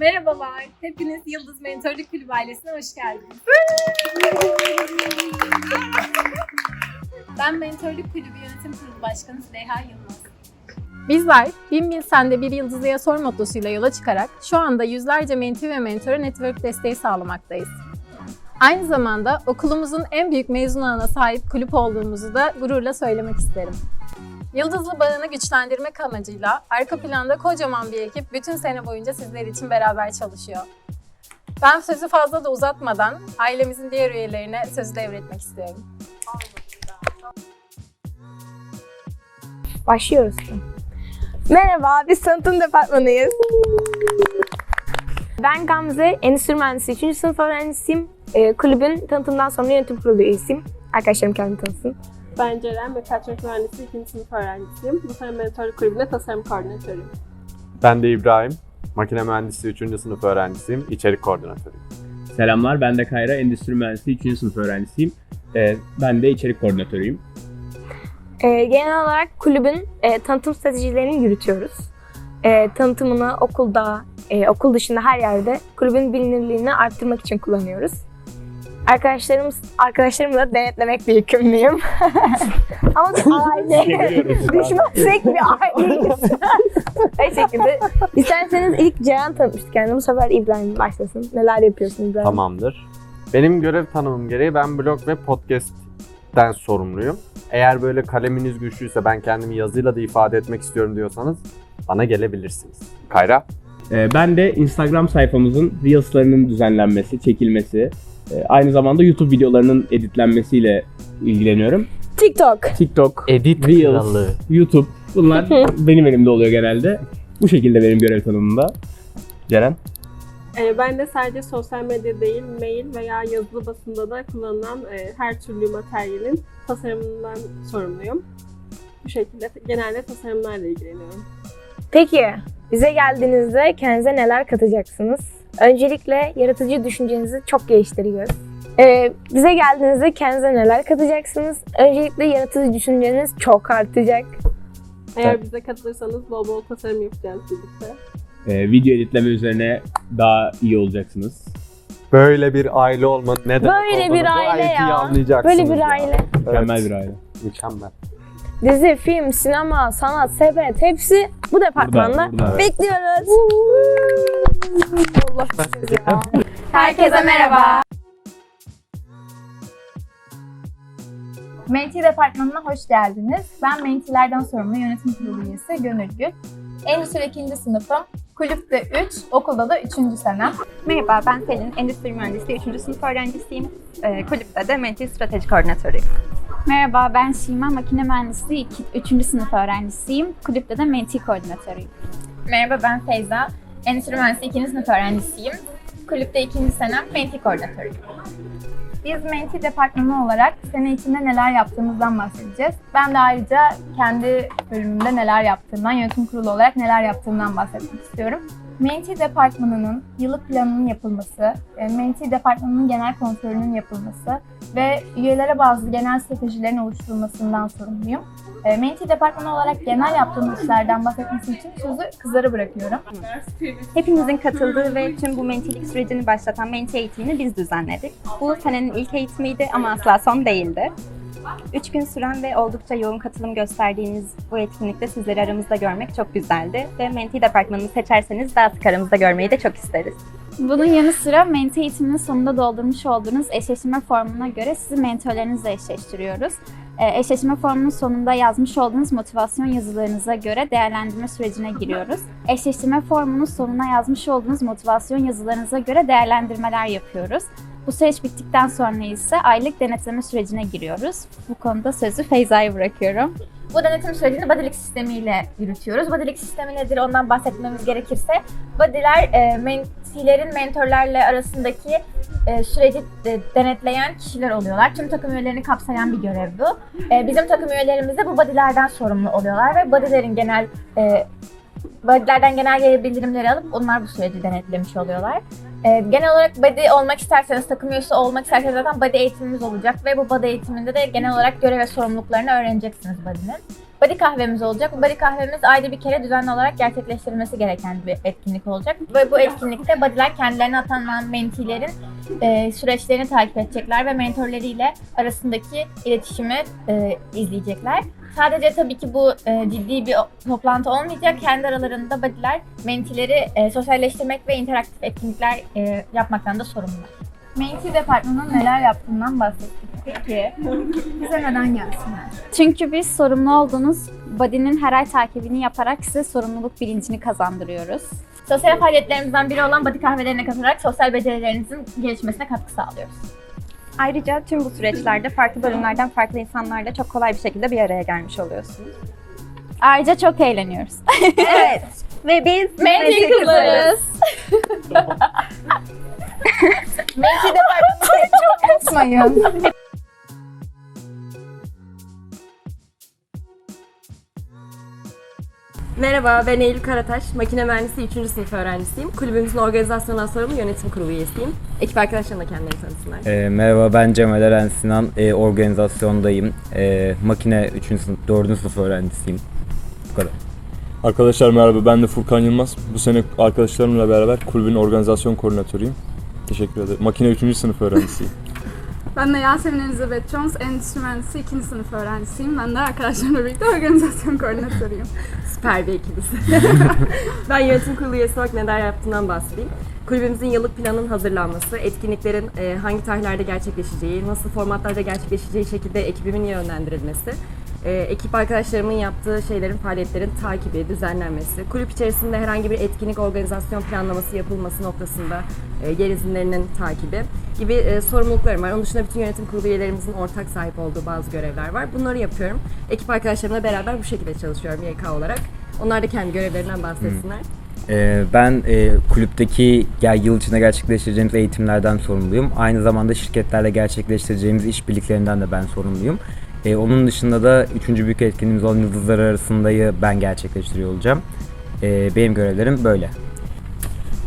Merhabalar, hepiniz Yıldız Mentorluk Kulübü ailesine hoş geldiniz. ben Mentorluk Kulübü Yönetim Kurulu Başkanı Züleyha Yılmaz. Bizler Bin Bin Sende Bir Yıldızlıya Sor mottosuyla yola çıkarak şu anda yüzlerce menti ve mentora network desteği sağlamaktayız. Aynı zamanda okulumuzun en büyük mezun ağına sahip kulüp olduğumuzu da gururla söylemek isterim. Yıldızlı bağını güçlendirmek amacıyla arka planda kocaman bir ekip bütün sene boyunca sizler için beraber çalışıyor. Ben sözü fazla da uzatmadan ailemizin diğer üyelerine sözü devretmek istiyorum. Başlıyoruz. Merhaba, biz tanıtım departmanıyız. Ben Gamze, Endüstri Mühendisi 3. sınıf öğrencisiyim. Ee, kulübün tanıtımdan sonra yönetim kurulu üyesiyim. Arkadaşlarım kendini tanısın. Ben Ceren, mekatronik mühendisi 2. sınıf öğrencisiyim. Bu sene mentorluk kulübünde tasarım koordinatörüyüm. Ben de İbrahim. Makine mühendisi 3. sınıf öğrencisiyim. İçerik koordinatörüyüm. Selamlar, ben de Kayra, Endüstri Mühendisi 3. sınıf öğrencisiyim. Ee, ben de içerik koordinatörüyüm. Ee, genel olarak kulübün e, tanıtım stratejilerini yürütüyoruz. E, tanıtımını okulda, e, okul dışında her yerde kulübün bilinirliğini arttırmak için kullanıyoruz. Arkadaşlarımız, arkadaşlarımı da denetlemekle yükümlüyüm. Ama bir aile. Düşmezsek bir aileyiz. o şekilde. İsterseniz ilk Ceren tanıtmıştı kendini. Bu sefer İbrahim başlasın. Neler yapıyorsun İbrahim? Tamamdır. Benim görev tanımım gereği ben blog ve podcast'ten sorumluyum. Eğer böyle kaleminiz güçlüyse ben kendimi yazıyla da ifade etmek istiyorum diyorsanız bana gelebilirsiniz. Kayra? Ee, ben de Instagram sayfamızın Reels'larının düzenlenmesi, çekilmesi, aynı zamanda YouTube videolarının editlenmesiyle ilgileniyorum. TikTok. TikTok, Edit Reels, YouTube bunlar benim elimde oluyor genelde. Bu şekilde benim görev tanımımda. Ceren? Ee, ben de sadece sosyal medya değil, mail veya yazılı basında da kullanılan e, her türlü materyalin tasarımından sorumluyum. Bu şekilde genelde tasarımlarla ilgileniyorum. Peki, bize geldiğinizde kendinize neler katacaksınız? Öncelikle yaratıcı düşüncenizi çok geliştiriyoruz. Ee, bize geldiğinizde kendinize neler katacaksınız? Öncelikle yaratıcı düşünceniz çok artacak. Eğer Evet. bize katılırsanız bol bol tasarım yapacağız birlikte. Ee, video editleme üzerine daha iyi olacaksınız. Böyle bir aile olmanın ne demek Böyle olduğunu bir aile gayet iyi ya. anlayacaksınız Böyle bir ya. aile. Mükemmel Evet, bir aile. Mükemmel. Dizi, film, sinema, sanat, sepet hepsi bu departmanda. Burada, burada. Bekliyoruz. Allah ya. Herkese merhaba. Menti Departmanı'na hoş geldiniz. Ben Mentilerden sorumlu yönetim kurulu üyesi Gönül Gül. Endüstri 2. sınıfım. Kulüpte 3, okulda da 3. senem. Merhaba, ben Selin. Endüstri Mühendisi 3. sınıf öğrencisiyim. Ee, kulüpte de Menti Strateji Koordinatörüyüm. Merhaba ben Şima, makine mühendisliği 3. sınıf öğrencisiyim. Kulüpte de Menti koordinatörüyüm. Merhaba ben Feyza, Endüstri Mühendisliği 2. sınıf öğrencisiyim. Kulüpte 2. senem Menti koordinatörüyüm. Biz Menti departmanı olarak sene içinde neler yaptığımızdan bahsedeceğiz. Ben de ayrıca kendi bölümümde neler yaptığımdan, yönetim kurulu olarak neler yaptığımdan bahsetmek istiyorum. Menti departmanının yıllık planının yapılması, e, Menti departmanının genel kontrolünün yapılması ve üyelere bazı genel stratejilerin oluşturulmasından sorumluyum. E, Menti departmanı olarak genel yaptığımız işlerden bahsetmesi için sözü kızlara bırakıyorum. Hepinizin katıldığı ve tüm bu mentilik sürecini başlatan menti eğitimini biz düzenledik. Bu senenin ilk eğitimiydi ama asla son değildi. Üç gün süren ve oldukça yoğun katılım gösterdiğiniz bu etkinlikte sizleri aramızda görmek çok güzeldi. Ve menti departmanını seçerseniz daha sık aramızda görmeyi de çok isteriz. Bunun yanı sıra menti eğitiminin sonunda doldurmuş olduğunuz eşleştirme formuna göre sizi mentörlerinizle eşleştiriyoruz. Ee, Eşleştirme formunun sonunda yazmış olduğunuz motivasyon yazılarınıza göre değerlendirme sürecine giriyoruz. Eşleştirme formunun sonuna yazmış olduğunuz motivasyon yazılarınıza göre değerlendirmeler yapıyoruz. Bu süreç bittikten sonra ise aylık denetleme sürecine giriyoruz. Bu konuda sözü Feyza'ya bırakıyorum. Bu denetim sürecini Badilik sistemiyle yürütüyoruz. Badilik sistemi nedir ondan bahsetmemiz gerekirse, Badiler e, mentilerin mentorlarla arasındaki e, süreci de- denetleyen kişiler oluyorlar. Tüm takım üyelerini kapsayan bir görev bu. E, bizim takım üyelerimiz de bu badilerden sorumlu oluyorlar ve badilerin genel e, body'lerden genel geri bildirimleri alıp onlar bu süreci denetlemiş oluyorlar. Ee, genel olarak body olmak isterseniz, takım üyesi olmak isterseniz zaten body eğitimimiz olacak ve bu body eğitiminde de genel olarak görev ve sorumluluklarını öğreneceksiniz body'nin. Body kahvemiz olacak. Bu body kahvemiz ayda bir kere düzenli olarak gerçekleştirilmesi gereken bir etkinlik olacak. Ve bu etkinlikte body'ler kendilerine atanan mentilerin e, süreçlerini takip edecekler ve mentorlarıyla arasındaki iletişimi e, izleyecekler. Sadece tabii ki bu e, ciddi bir toplantı olmayacak. Kendi aralarında body'ler mentileri e, sosyalleştirmek ve interaktif etkinlikler e, yapmaktan da sorumlular. Menti departmanının neler yaptığından bahsettik. Peki bize neden gelsinler? Çünkü biz sorumlu olduğunuz body'nin her ay takibini yaparak size sorumluluk bilincini kazandırıyoruz. Sosyal faaliyetlerimizden biri olan body kahvelerine katılarak sosyal becerilerinizin gelişmesine katkı sağlıyoruz. Ayrıca tüm bu süreçlerde farklı bölümlerden farklı insanlarla çok kolay bir şekilde bir araya gelmiş oluyorsunuz. Ayrıca çok eğleniyoruz. evet. Ve biz Menti kızlarız. Menti departmanı Unutmayın. Merhaba, ben Eylül Karataş. Makine mühendisi 3. sınıf öğrencisiyim. Kulübümüzün organizasyonel sorumlu yönetim kurulu üyesiyim. Ekip arkadaşlarım da kendilerini tanısınlar. E, merhaba ben Cemal Eren Sinan. E, organizasyondayım. E, makine 3. sınıf, 4. sınıf öğrencisiyim. Bu kadar. Arkadaşlar merhaba ben de Furkan Yılmaz. Bu sene arkadaşlarımla beraber kulübün organizasyon koordinatörüyüm. Teşekkür ederim. Makine 3. sınıf öğrencisiyim. Ben de Yasemin Elizabeth Jones, Endüstri Mühendisi 2. sınıf öğrencisiyim. Ben de arkadaşlarımla birlikte organizasyon koordinatörüyüm. Süper bir ekibiz. ben yönetim kurulu üyesi olarak neler yaptığından bahsedeyim. Kulübümüzün yıllık planının hazırlanması, etkinliklerin e, hangi tarihlerde gerçekleşeceği, nasıl formatlarda gerçekleşeceği şekilde ekibimin yönlendirilmesi, e, ekip arkadaşlarımın yaptığı şeylerin, faaliyetlerin takibi, düzenlenmesi, kulüp içerisinde herhangi bir etkinlik organizasyon planlaması yapılması noktasında e, yer izinlerinin takibi gibi e, sorumluluklarım var. Onun dışında bütün yönetim kurulu üyelerimizin ortak sahip olduğu bazı görevler var. Bunları yapıyorum. Ekip arkadaşlarımla beraber bu şekilde çalışıyorum YK olarak. Onlar da kendi görevlerinden bahsetsinler. E, ben e, kulüpteki ya, yıl içinde gerçekleştireceğimiz eğitimlerden sorumluyum. Aynı zamanda şirketlerle gerçekleştireceğimiz işbirliklerinden de ben sorumluyum. E, onun dışında da 3. büyük etkinliğimiz olan Yıldızlar Arasında'yı ben gerçekleştiriyor olacağım. E, benim görevlerim böyle.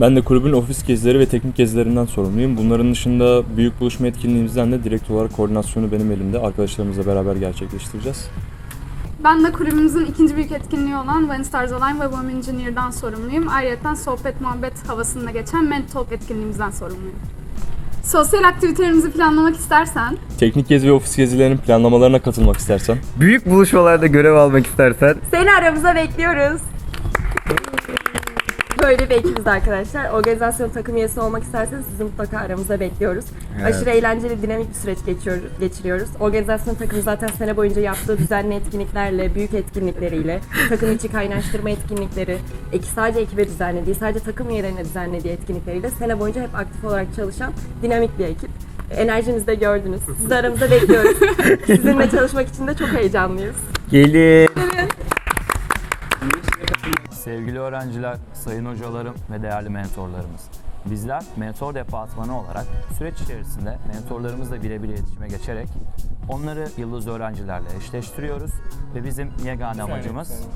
Ben de kulübün ofis gezileri ve teknik gezilerinden sorumluyum. Bunların dışında büyük buluşma etkinliğimizden de direkt olarak koordinasyonu benim elimde. Arkadaşlarımızla beraber gerçekleştireceğiz. Ben de kulübümüzün ikinci büyük etkinliği olan One Stars Align ve Women Engineer'dan sorumluyum. Ayrıca sohbet muhabbet havasında geçen Ment Talk etkinliğimizden sorumluyum. Sosyal aktivitelerimizi planlamak istersen. Teknik gezi ve ofis gezilerinin planlamalarına katılmak istersen. Büyük buluşmalarda görev almak istersen. Seni aramıza bekliyoruz. Böyle bir ekibiz arkadaşlar. Organizasyon takım üyesi olmak isterseniz sizi mutlaka aramıza bekliyoruz. Evet. Aşırı eğlenceli, dinamik bir süreç geçiyoruz, geçiriyoruz. Organizasyon takımı zaten sene boyunca yaptığı düzenli etkinliklerle, büyük etkinlikleriyle, takım içi kaynaştırma etkinlikleri, eki sadece ekibe düzenlediği, sadece takım üyelerine düzenlediği etkinlikleriyle sene boyunca hep aktif olarak çalışan dinamik bir ekip. Enerjinizi de gördünüz. Sizi aramıza bekliyoruz. Sizinle çalışmak için de çok heyecanlıyız. gelin. Sevgili öğrenciler, sayın hocalarım ve değerli mentorlarımız. Bizler mentor departmanı olarak süreç içerisinde mentorlarımızla birebir iletişime geçerek onları yıldız öğrencilerle eşleştiriyoruz ve bizim yegane amacımız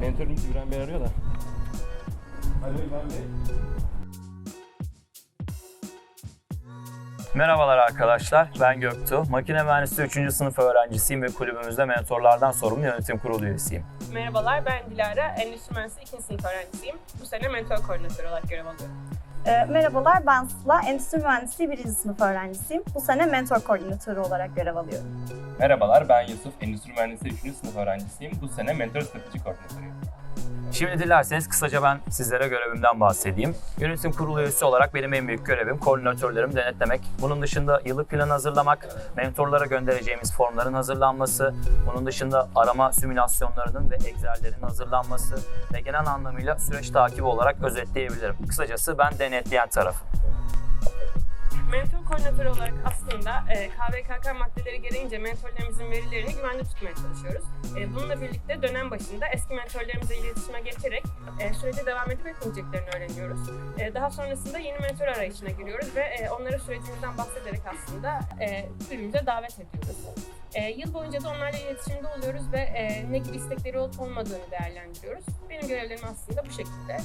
Mentorumuz İbrahim Bey arıyor da. Merhabalar arkadaşlar, ben Göktuğ. Makine mühendisliği 3. sınıf öğrencisiyim ve kulübümüzde mentorlardan sorumlu yönetim kurulu üyesiyim. Merhabalar, ben Dilara. Endüstri Mühendisliği 2. sınıf öğrencisiyim. Bu sene mentor koordinatörü olarak görev alıyorum. Ee, merhabalar ben Sıla. Endüstri Mühendisliği 1. sınıf öğrencisiyim. Bu sene mentor koordinatörü olarak görev alıyorum. Merhabalar ben Yusuf. Endüstri Mühendisliği 3. sınıf öğrencisiyim. Bu sene mentor strateji koordinatörüyüm. Şimdi dilerseniz kısaca ben sizlere görevimden bahsedeyim. Yönetim kurulu üyesi olarak benim en büyük görevim koordinatörlerimi denetlemek. Bunun dışında yıllık plan hazırlamak, mentorlara göndereceğimiz formların hazırlanması, bunun dışında arama simülasyonlarının ve Excel'lerin hazırlanması ve genel anlamıyla süreç takibi olarak özetleyebilirim. Kısacası ben denetleyen tarafım. Mentor koordinatörü olarak aslında e, KVKK maddeleri gereğince mentorlarımızın verilerini güvende tutmaya çalışıyoruz. E, bununla birlikte dönem başında eski mentorlarımızla iletişime geçerek e, sürece devam edip etmeyeceklerini öğreniyoruz. E, daha sonrasında yeni mentor arayışına giriyoruz ve e, onlara sürecimizden bahsederek aslında e, kulübümüze davet ediyoruz. E, yıl boyunca da onlarla iletişimde oluyoruz ve e, ne gibi istekleri olup olmadığını değerlendiriyoruz. Benim görevlerim aslında bu şekilde.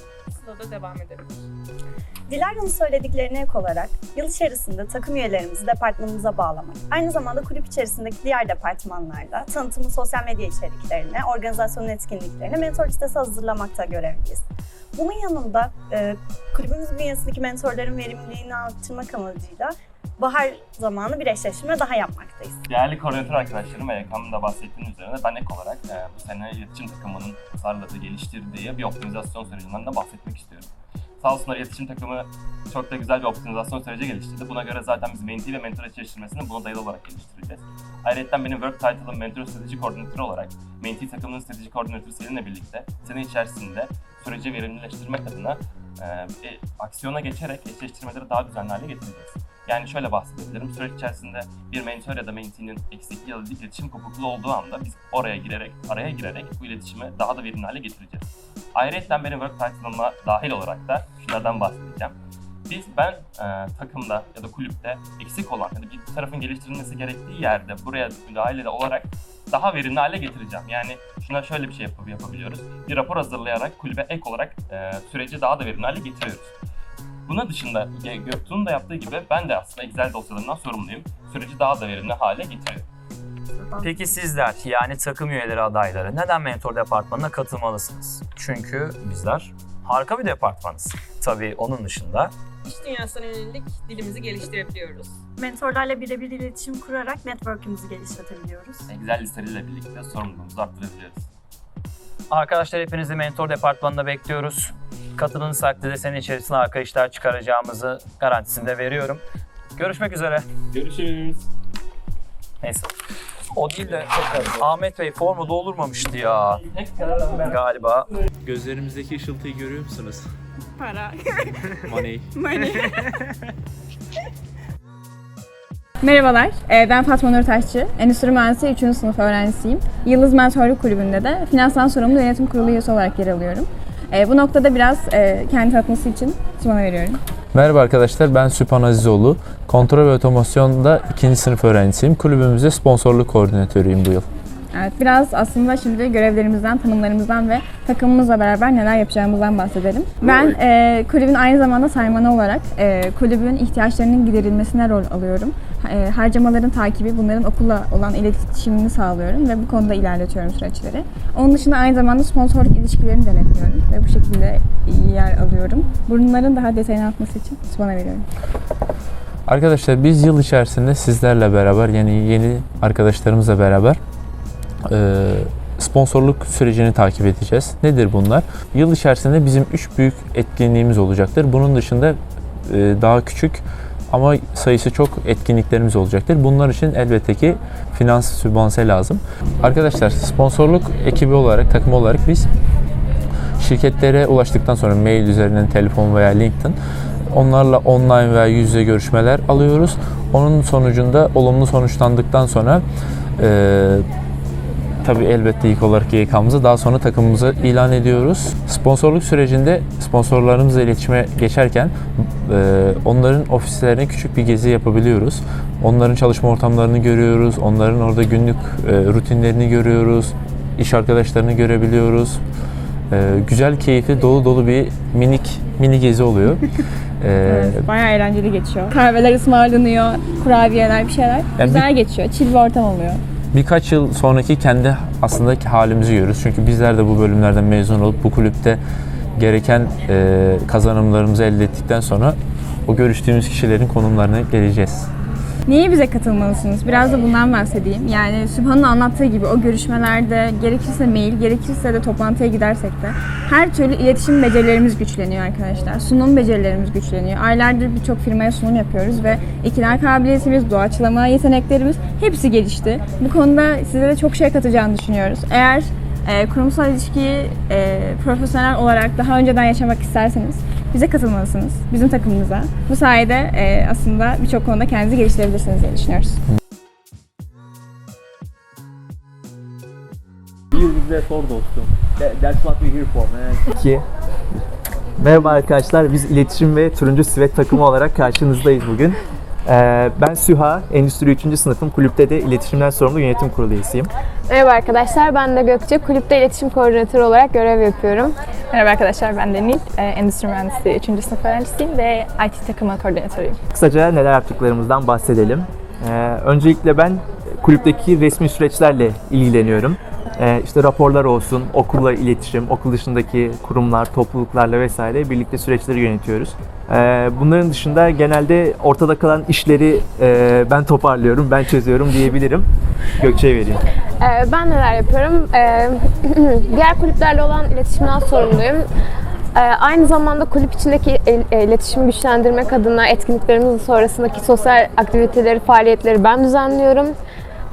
Sıla'da devam edebilir. Dilara'nın söylediklerine ek olarak yıl içerisinde takım üyelerimizi departmanımıza bağlamak, aynı zamanda kulüp içerisindeki diğer departmanlarda tanıtımı sosyal medya içeriklerine, organizasyon etkinliklerine mentor listesi hazırlamakta görevliyiz. Bunun yanında e, kulübümüz bünyesindeki mentorların verimliliğini arttırmak amacıyla bahar zamanı bir eşleşme daha yapmaktayız. Değerli koordinatör arkadaşlarım ve Yakan'ın da bahsettiğin üzerine ben ek olarak e, bu sene iletişim takımının tasarladığı, geliştirdiği bir optimizasyon sürecinden de bahsetmek istiyorum. Sağ olsunlar iletişim takımı çok da güzel bir optimizasyon süreci geliştirdi. Buna göre zaten biz mentee ve mentor eşleştirmesini buna dayalı olarak geliştireceğiz. Ayrıca benim work title'ım mentor strateji koordinatörü olarak mentee takımının strateji koordinatörü Selin'le birlikte sene içerisinde süreci verimlileştirmek adına e, e, aksiyona geçerek eşleştirmeleri daha düzenli hale getireceğiz. Yani şöyle bahsedebilirim. Süreç içerisinde bir mentor ya da mentee'nin eksikliği ya da iletişim kopukluğu olduğu anda biz oraya girerek, araya girerek bu iletişimi daha da verimli hale getireceğiz. Ayrıca benim work title'ıma dahil olarak da şunlardan bahsedeceğim. Biz ben e, takımda ya da kulüpte eksik olan ya da bir tarafın geliştirilmesi gerektiği yerde buraya müdahale olarak daha verimli hale getireceğim. Yani şuna şöyle bir şey yapabiliyoruz. Bir rapor hazırlayarak kulübe ek olarak e, süreci daha da verimli hale getiriyoruz. Buna dışında Göktuğ'un da yaptığı gibi ben de aslında Excel dosyalarından sorumluyum. Süreci daha da verimli hale getiriyorum. Peki sizler yani takım üyeleri adayları neden mentor departmanına katılmalısınız? Çünkü bizler harika bir departmanız. Tabii onun dışında İş dünyasına yönelik dilimizi geliştirebiliyoruz. Mentorlarla birebir iletişim kurarak network'ümüzü geliştirebiliyoruz. Excel listeleriyle birlikte sorumluluğumuzu arttırabiliyoruz. Arkadaşlar hepinizi mentor departmanına bekliyoruz. Katılınız takdirde sene içerisinde harika işler çıkaracağımızı garantisini de veriyorum. Görüşmek üzere. Görüşürüz. Neyse. O değil de Ahmet Bey formu doldurmamıştı ya. Galiba. Gözlerimizdeki ışıltıyı görüyor musunuz? Para. Money. Money. Merhabalar, e, ben Fatma Nur Taşçı. Endüstri Mühendisliği 3. sınıf öğrencisiyim. Yıldız Mentorluk Kulübü'nde de finanstan sorumlu yönetim kurulu üyesi olarak yer alıyorum. E, Bu noktada biraz e, kendi tanıtması için Simon'a veriyorum. Merhaba arkadaşlar ben Süphan Azizoğlu. Kontrol ve otomasyonda ikinci sınıf öğrencisiyim. Kulübümüzde sponsorluk koordinatörüyüm bu yıl. Evet, biraz aslında şimdi görevlerimizden, tanımlarımızdan ve takımımızla beraber neler yapacağımızdan bahsedelim. Ben e, kulübün aynı zamanda saymanı olarak e, kulübün ihtiyaçlarının giderilmesine rol alıyorum. E, harcamaların takibi, bunların okulla olan iletişimini sağlıyorum ve bu konuda ilerletiyorum süreçleri. Onun dışında aynı zamanda sponsorluk ilişkilerini denetliyorum ve bu şekilde yer alıyorum. Bunların daha detayını atması için bana veriyorum. Arkadaşlar biz yıl içerisinde sizlerle beraber yani yeni arkadaşlarımızla beraber sponsorluk sürecini takip edeceğiz. Nedir bunlar? Yıl içerisinde bizim 3 büyük etkinliğimiz olacaktır. Bunun dışında e, daha küçük ama sayısı çok etkinliklerimiz olacaktır. Bunlar için elbette ki finans sübvanse lazım. Arkadaşlar sponsorluk ekibi olarak, takım olarak biz şirketlere ulaştıktan sonra mail üzerinden, telefon veya LinkedIn onlarla online veya yüz yüze görüşmeler alıyoruz. Onun sonucunda olumlu sonuçlandıktan sonra e, tabii elbette ilk olarak YK'mızı daha sonra takımımızı ilan ediyoruz. Sponsorluk sürecinde sponsorlarımızla iletişime geçerken e, onların ofislerine küçük bir gezi yapabiliyoruz. Onların çalışma ortamlarını görüyoruz. Onların orada günlük e, rutinlerini görüyoruz. iş arkadaşlarını görebiliyoruz. E, güzel, keyifli, dolu dolu bir minik mini gezi oluyor. E, Evet, bayağı eğlenceli geçiyor. Kahveler ısmarlanıyor, kurabiyeler bir şeyler. Yani Güzel geçiyor, chill bir ortam oluyor. Birkaç yıl sonraki kendi aslında halimizi görürüz. Çünkü bizler de bu bölümlerden mezun olup bu kulüpte gereken e, kazanımlarımızı elde ettikten sonra o görüştüğümüz kişilerin konumlarına geleceğiz. Niye bize katılmalısınız? Biraz da bundan bahsedeyim. Yani Sübhan'ın anlattığı gibi o görüşmelerde gerekirse mail, gerekirse de toplantıya gidersek de her türlü iletişim becerilerimiz güçleniyor arkadaşlar. Sunum becerilerimiz güçleniyor. Aylardır birçok firmaya sunum yapıyoruz ve ikna kabiliyetimiz, doğaçlama yeteneklerimiz hepsi gelişti. Bu konuda size de çok şey katacağını düşünüyoruz. Eğer e, kurumsal ilişkiyi e, profesyonel olarak daha önceden yaşamak isterseniz bize katılmalısınız, bizim takımımıza. Bu sayede e, aslında birçok konuda kendinizi geliştirebilirsiniz diye düşünüyoruz. Bize sor dostum. That- That's what we're here for man. 2. Merhaba arkadaşlar, biz iletişim ve turuncu sivet takımı olarak karşınızdayız bugün. Ee, Ben Süha, Endüstri 3. sınıfım. Kulüpte de iletişimden sorumlu yönetim kurulu üyesiyim. Merhaba arkadaşlar, ben de Gökçe. Kulüpte iletişim koordinatörü olarak görev yapıyorum. Merhaba arkadaşlar, ben de Nil. Ee, Endüstri Mühendisliği 3. sınıf öğrencisiyim ve IT takımı koordinatörüyüm. Kısaca neler yaptıklarımızdan bahsedelim. Ee, Öncelikle ben kulüpteki resmi süreçlerle ilgileniyorum. Ee, İşte raporlar olsun, okulla iletişim, okul dışındaki kurumlar, topluluklarla vesaire birlikte süreçleri yönetiyoruz. Ee, Bunların dışında genelde ortada kalan işleri e, ben toparlıyorum, ben çözüyorum diyebilirim. Gökçe'ye vereyim. Ee, ben neler yapıyorum? Diğer kulüplerle olan iletişimden sorumluyum. Aynı zamanda kulüp içindeki il- e, iletişimi güçlendirmek adına etkinliklerimizin sonrasındaki sosyal aktiviteleri, faaliyetleri ben düzenliyorum.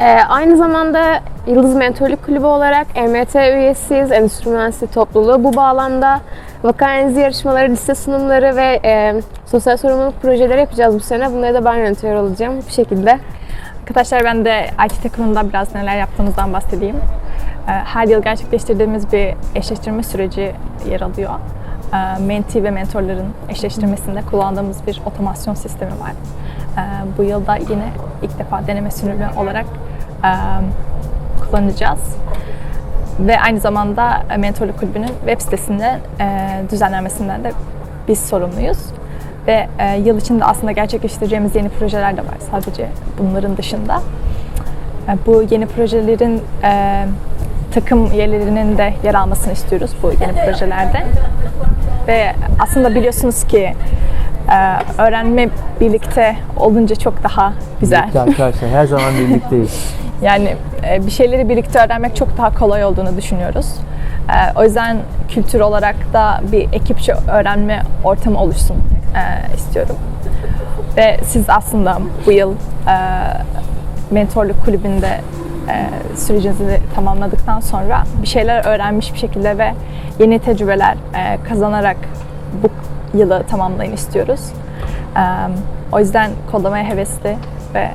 Ee, aynı zamanda Yıldız Mentorluk Kulübü olarak EMT üyesiyiz, Endüstri Mühendisliği topluluğu. Bu bağlamda vaka yarışmaları, liste sunumları ve e, sosyal sorumluluk projeleri yapacağız bu sene. Bunları da ben yönetiyor olacağım bu şekilde. Arkadaşlar ben de IT takımında biraz neler yaptığımızdan bahsedeyim. Ee, Her yıl gerçekleştirdiğimiz bir eşleştirme süreci yer alıyor. Ee, Menti ve mentorların eşleştirmesinde kullandığımız bir otomasyon sistemi var. Ee, Bu yılda yine ilk defa deneme sürümü olarak kullanacağız. Ve aynı zamanda e, Mentorluk Kulübü'nün web sitesinde e, düzenlenmesinden de biz sorumluyuz. Ve e, yıl içinde aslında gerçekleştireceğimiz yeni projeler de var sadece bunların dışında. Bu yeni projelerin takım üyelerinin de yer almasını istiyoruz bu yeni projelerde. Ve aslında biliyorsunuz ki öğrenme birlikte olunca çok daha güzel. Birlikte arkadaşlar her zaman birlikteyiz. Yani e, bir şeyleri birlikte öğrenmek çok daha kolay olduğunu düşünüyoruz. E, O yüzden kültür olarak da bir ekipçe öğrenme ortamı oluşsun e, istiyorum. Ve siz aslında bu yıl mentorluk kulübünde sürecinizi tamamladıktan sonra bir şeyler öğrenmiş bir şekilde ve yeni tecrübeler kazanarak bu yılı tamamlayın istiyoruz. O yüzden kodlamaya hevesli ve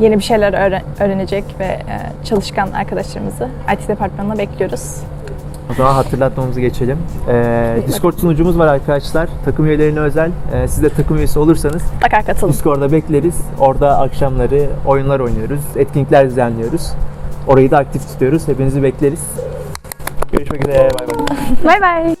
yeni bir şeyler öğren- öğrenecek ve e, çalışkan arkadaşlarımızı IT departmanına bekliyoruz. O zaman hatırlatmamızı geçelim. Ee, Discord sunucumuz var arkadaşlar. Takım üyelerine özel. Ee, siz de takım üyesi olursanız Mutlaka katılın. Discord'da bekleriz. Orada akşamları oyunlar oynuyoruz. Etkinlikler düzenliyoruz. Orayı da aktif tutuyoruz. Hepinizi bekleriz. Görüşmek üzere. Bay bay. Bay bay.